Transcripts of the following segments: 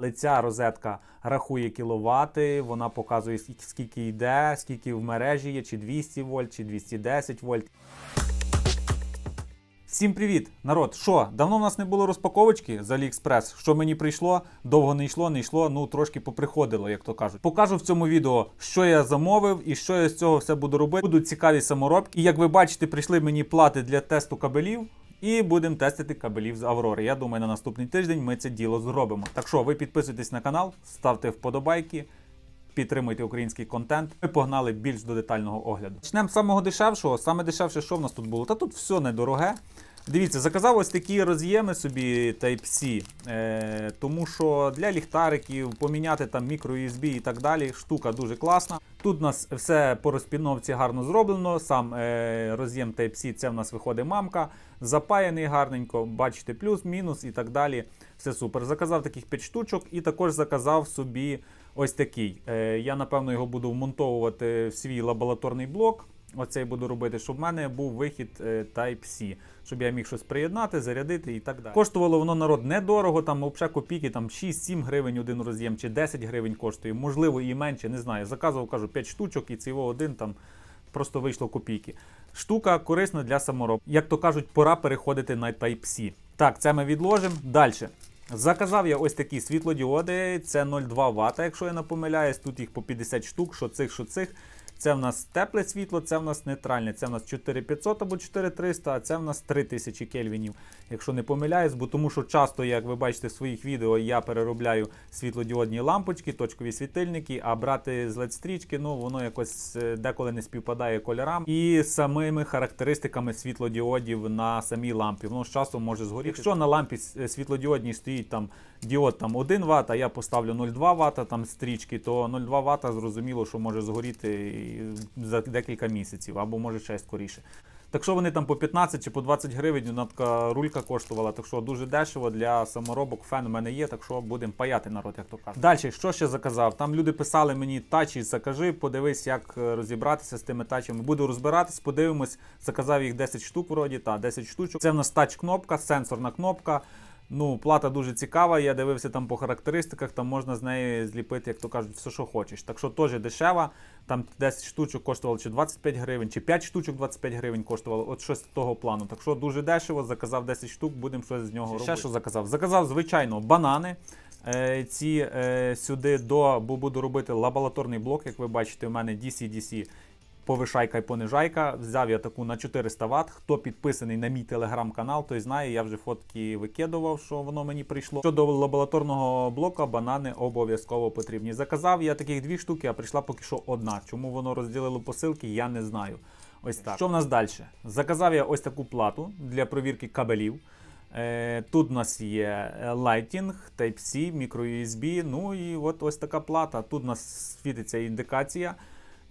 Але ця розетка рахує кіловати, вона показує скільки- скільки йде, скільки в мережі є, чи 200 вольт, чи 210 вольт. Всім привіт, народ! Що, давно в нас не було розпаковочки з AliExpress? Що мені прийшло? Довго не йшло, не йшло, ну трошки поприходило, як то кажуть. Покажу в цьому відео, що я замовив і що я з цього все буду робити. Будуть цікаві саморобки. І як ви бачите, прийшли мені плати для тесту кабелів. І будемо тестити кабелів з Аврори. Я думаю, на наступний тиждень ми це діло зробимо. Так що ви підписуйтесь на канал, ставте вподобайки. Підтримуйте український контент. Ми погнали більш до детального огляду. Почнемо з самого дешевшого. Саме дешевше, що в нас тут було? Та тут все недороге. Дивіться, заказав ось такі роз'єми собі Type-C, е, тому що для ліхтариків поміняти там мікро USB і так далі. Штука дуже класна. Тут у нас все по розпіновці гарно зроблено. Сам е, роз'єм Type-C це в нас виходить мамка, запаяний гарненько, бачите, плюс, мінус і так далі. Все супер. Заказав таких 5 штучок і також заказав собі ось такий. Е, я напевно його буду вмонтовувати в свій лабораторний блок. Оцей буду робити, щоб в мене був вихід е, Type-C, щоб я міг щось приєднати, зарядити і так далі. Коштувало воно народ недорого, там взагалі копійки, там 6-7 гривень один роз'єм чи 10 гривень коштує, можливо і менше, не знаю. Заказував, кажу, 5 штучок і цього один там просто вийшло копійки. Штука корисна для самороб. Як то кажуть, пора переходити на Type-C. Так, це ми відложимо. Далі. Заказав я ось такі світлодіоди, це 0,2 Вт, якщо я не помиляюсь, тут їх по 50 штук, що цих, що цих. Це в нас тепле світло, це в нас нейтральне. Це в нас 4500 або 4300, а це в нас 3000 кельвінів, якщо не помиляюсь, бо тому що часто, як ви бачите в своїх відео, я переробляю світлодіодні лампочки, точкові світильники, а брати з LED-стрічки, ну воно якось е, деколи не співпадає кольорам і самими характеристиками світлодіодів на самій лампі. Воно з часом може згоріти. Якщо на лампі с- світлодіодній стоїть там діод там 1 Вт, а я поставлю 0,2 Вт там стрічки, то 0,2 Вт зрозуміло, що може згоріти за декілька місяців, або може ще скоріше. Так що вони там по 15 чи по 20 гривень така рулька коштувала, так що дуже дешево для саморобок. Фен у мене є, так що будемо паяти народ, як то кажуть. Далі, що ще заказав? Там люди писали мені тачі, закажи, подивись, як е, розібратися з тими тачами. Буду розбиратись, подивимось. Заказав їх 10 штук, вроді, та 10 штучок. Це в нас тач-кнопка, сенсорна кнопка. Ну, плата дуже цікава. Я дивився там по характеристиках, там можна з неї зліпити, як то кажуть, все, що хочеш. Так що теж дешева. Там 10 штучок коштувало чи 25 гривень, чи 5 штучок 25 гривень коштувало. От щось того плану. Так що дуже дешево, заказав 10 штук, будемо щось з нього робити. Ще що заказав? Заказав, звичайно, банани. Е, ці е, сюди до, бо буду робити лабораторний блок, як ви бачите, у мене DC-DC повишайка і понижайка. Взяв я таку на 400 Вт. Хто підписаний на мій телеграм-канал, той знає, я вже фотки викидував, що воно мені прийшло. Щодо лабораторного блока, банани обов'язково потрібні. Заказав я таких дві штуки, а прийшла поки що одна. Чому воно розділило посилки, я не знаю. Ось так. Що в нас далі? Заказав я ось таку плату для провірки кабелів. Е, Тут у нас є е, Lighting, Type-C, microUSB, ну і от ось така плата. Тут у нас світиться індикація,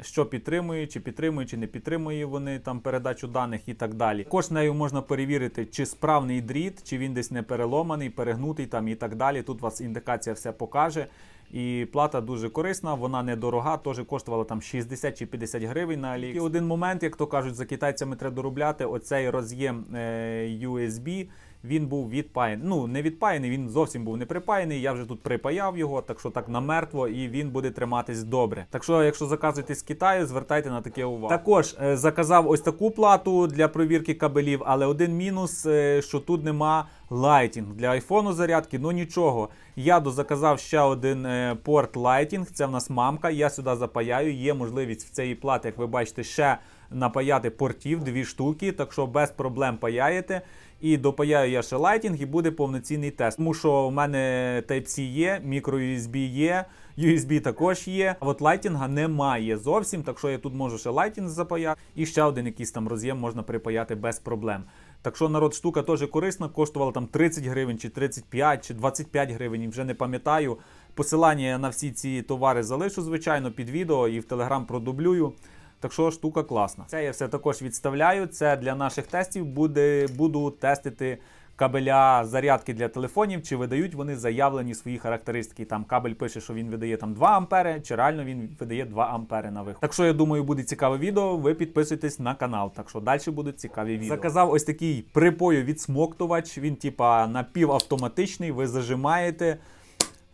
що підтримує, чи підтримує, чи не підтримує вони там передачу даних і так далі. Також нею можна перевірити, чи справний дріт, чи він десь не переломаний, перегнутий там і так далі. Тут вас індикація все покаже. І плата дуже корисна, вона недорога, теж коштувала там 60 чи 50 гривень на Алі. І один момент, як то кажуть, за китайцями треба доробляти оцей роз'єм е, USB. Він був відпаяний. Ну, не відпаяний, він зовсім був не припаяний. Я вже тут припаяв його, так що так намертво, і він буде триматись добре. Так що, якщо заказуєте з Китаю, звертайте на таке увагу. Також е, заказав ось таку плату для провірки кабелів, але один мінус, е, що тут нема лайтінг. Для айфону зарядки, ну нічого. Я дозаказав ще один е, порт лайтінг. Це в нас мамка. Я сюди запаяю. Є можливість в цієї плати, як ви бачите, ще напаяти портів, дві штуки, так що без проблем паяєте. І допаяю я ще лайтінг і буде повноцінний тест. Тому що в мене Type-C є, microUSB є, USB також є. А от лайтінга немає зовсім, так що я тут можу ще лайтінг запаяти. І ще один якийсь там роз'єм можна припаяти без проблем. Так що народ штука теж корисна, коштувала там 30 гривень, чи 35, чи 25 гривень, вже не пам'ятаю. Посилання на всі ці товари залишу, звичайно, під відео і в телеграм продублюю. Так що штука класна. Це я все також відставляю. Це для наших тестів буде, буду тестити кабеля зарядки для телефонів, чи видають вони заявлені свої характеристики. Там кабель пише, що він видає там 2 ампери, чи реально він видає 2 ампери на виход. Так що я думаю, буде цікаве відео. Ви підписуйтесь на канал. Так що далі будуть цікаві відео. Заказав ось такий припою відсмоктувач. Він, типа, напівавтоматичний, ви зажимаєте.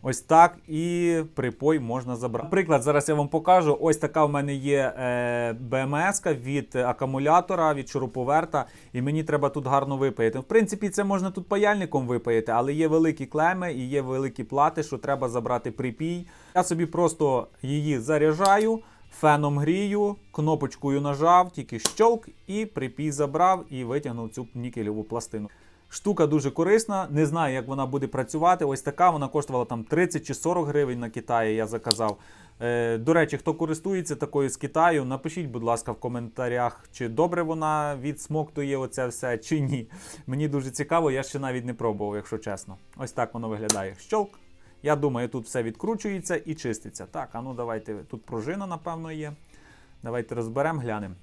Ось так, і припой можна забрати. Наприклад, зараз я вам покажу. Ось така в мене є е, БМС від акумулятора, від шуруповерта, і мені треба тут гарно випаяти. В принципі, це можна тут паяльником випаяти, але є великі клеми і є великі плати, що треба забрати припій. Я собі просто її заряджаю. Феном грію, кнопочкою нажав, тільки щолк, і припій забрав і витягнув цю нікельову пластину. Штука дуже корисна, не знаю, як вона буде працювати. Ось така вона коштувала там 30 чи 40 гривень на Китаї. Я заказав. Е, до речі, хто користується такою з Китаю, напишіть, будь ласка, в коментарях, чи добре вона відсмоктує оце все, чи ні. Мені дуже цікаво, я ще навіть не пробував, якщо чесно. Ось так воно виглядає. Щолк. Я думаю, тут все відкручується і чиститься. Так, а ну давайте. Тут пружина, напевно, є. Давайте розберемо, глянемо.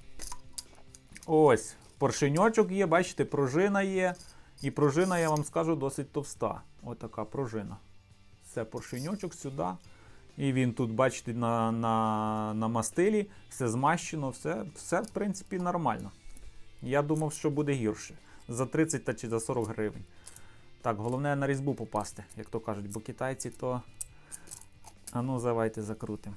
Ось, поршеньочок є, бачите, пружина є. І пружина, я вам скажу, досить товста. Ось така пружина. Це поршеньочок сюди. І він тут, бачите, на, на, на мастилі, все змащено, все, все, в принципі, нормально. Я думав, що буде гірше. За 30 та чи за 40 гривень. Так, головне на різьбу попасти, як то кажуть, бо китайці то. А ну, давайте закрутимо.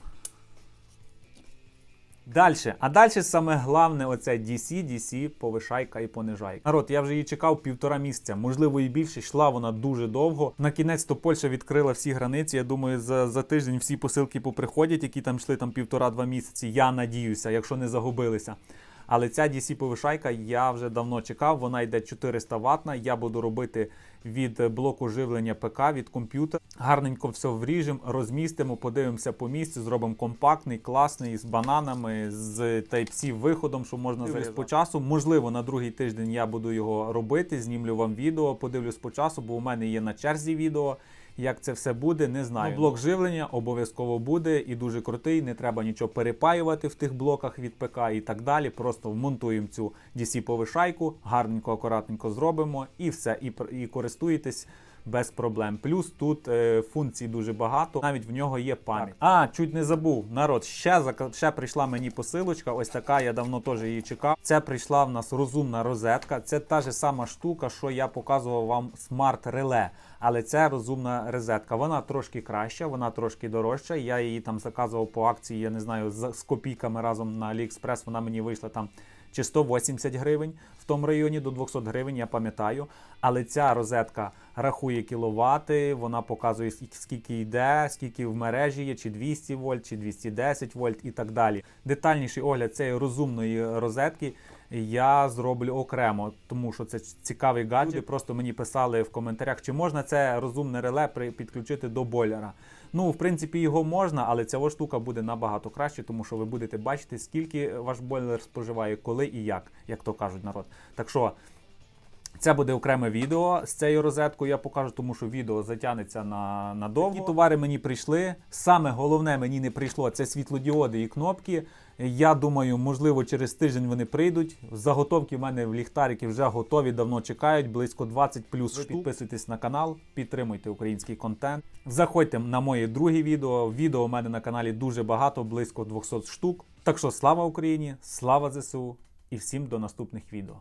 Дальше. А далі саме головне оце DC, DC, повишайка і понижайка. Народ, я вже її чекав півтора місяця, можливо і більше. Йшла вона дуже довго. На кінець то Польща відкрила всі границі. Я думаю, за, за тиждень всі посилки поприходять, які там йшли там півтора-два місяці. Я надіюся, якщо не загубилися. Але ця DC повишайка я вже давно чекав. Вона йде 400 ватна. Я буду робити від блоку живлення ПК від комп'ютера. Гарненько все вріжемо, розмістимо, подивимося по місцю, зробимо компактний, класний з бананами, з Type-C виходом, що можна зараз по часу. Можливо, на другий тиждень я буду його робити. Знімлю вам відео, подивлюсь по часу, бо у мене є на черзі відео. Як це все буде, не знаю. Ну, блок живлення обов'язково буде і дуже крутий. Не треба нічого перепаювати в тих блоках від ПК і так далі. Просто вмонтуємо цю DC повишайку, гарненько, акуратненько зробимо і все. І, і користуєтесь без проблем. Плюс тут е, функцій дуже багато. Навіть в нього є пам'ять. А, чуть не забув. Народ, ще ще прийшла мені посилочка. Ось така. Я давно теж її чекав. Це прийшла в нас розумна розетка. Це та ж сама штука, що я показував вам смарт реле. Але це розумна розетка. Вона трошки краща, вона трошки дорожча. Я її там заказував по акції, я не знаю, з, з копійками разом на AliExpress. Вона мені вийшла там чи 180 гривень в тому районі до 200 гривень, я пам'ятаю. Але ця розетка рахує кіловати, вона показує скільки- йде, скільки в мережі є, чи 200 вольт, чи 210 вольт і так далі. Детальніший огляд цієї розумної розетки я зроблю окремо, тому що це цікавий гаджет. Люди просто мені писали в коментарях, чи можна це розумне реле підключити до бойлера. Ну, в принципі, його можна, але ця штука буде набагато краще, тому що ви будете бачити, скільки ваш бойлер споживає, коли і як, як то кажуть народ. Так що. Це буде окреме відео з цією розеткою. Я покажу, тому що відео затягнеться на, на довго. Товари мені прийшли. Саме головне мені не прийшло це світлодіоди і кнопки. Я думаю, можливо, через тиждень вони прийдуть. Заготовки в мене в ліхтарики вже готові, давно чекають. Близько 20 плюс. Ви підписуйтесь на канал, підтримуйте український контент. Заходьте на моє друге відео. Відео у мене на каналі дуже багато, близько 200 штук. Так що слава Україні, слава ЗСУ і всім до наступних відео.